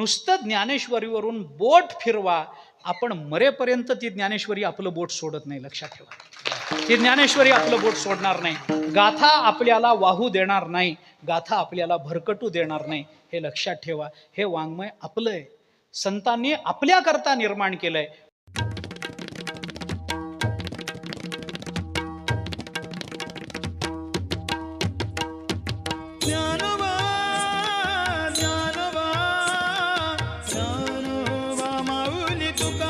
नुसतं ज्ञानेश्वरीवरून बोट फिरवा आपण मरेपर्यंत ती ज्ञानेश्वरी आपलं बोट सोडत नाही लक्षात ठेवा. ती ज्ञानेश्वरी आपलं बोट सोडणार नाही. गाथा आपल्याला वाहू देणार नाही गाथा आपल्याला भरकटू देणार नाही हे लक्षात ठेवा. हे वाङ्मय आपलं आहे संतांनी आपल्याकरता निर्माण केलंय. took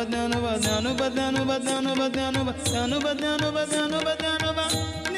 ಬದ್ನಾನು ಬದ್ನಾನು ಬದ್ನಾನು ಬದ್ನಾನು ಬದ್ನಾನು ಬದ್ನಾನು ಬದ್ನಾನು ಬದ್ನಾನು ಬದ್ನಾನು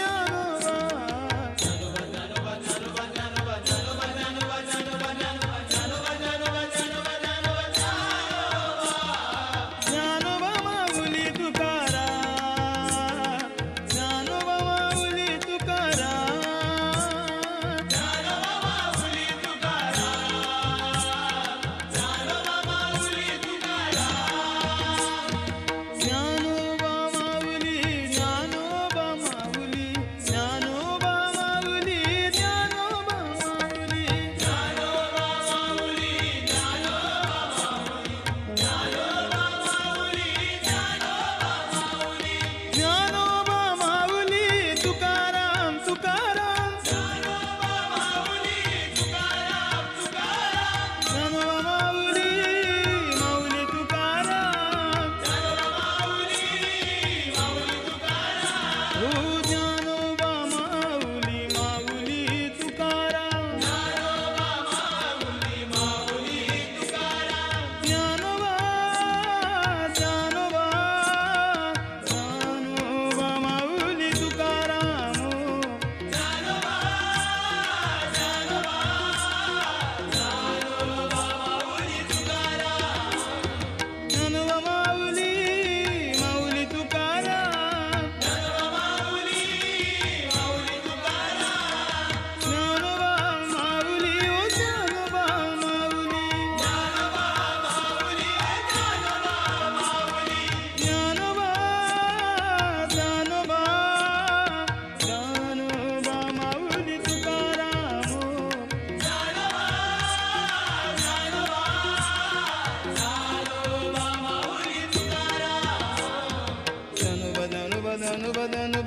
ధను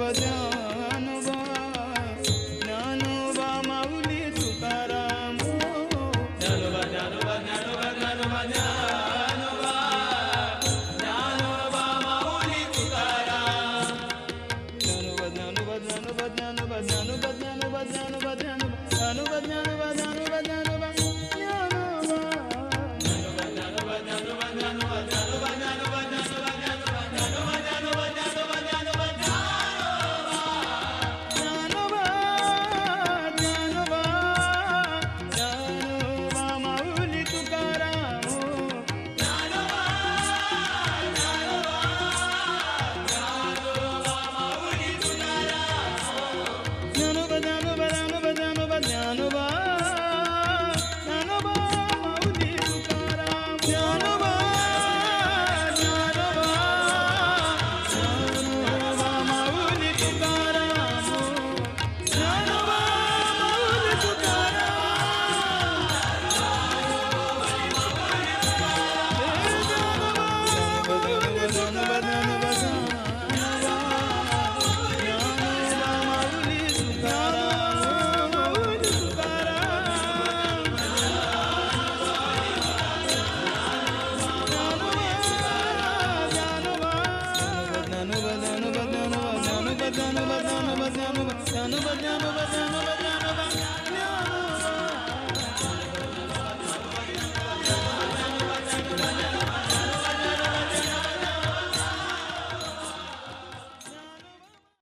బధను బధను బధను బధను బధను బధను బధను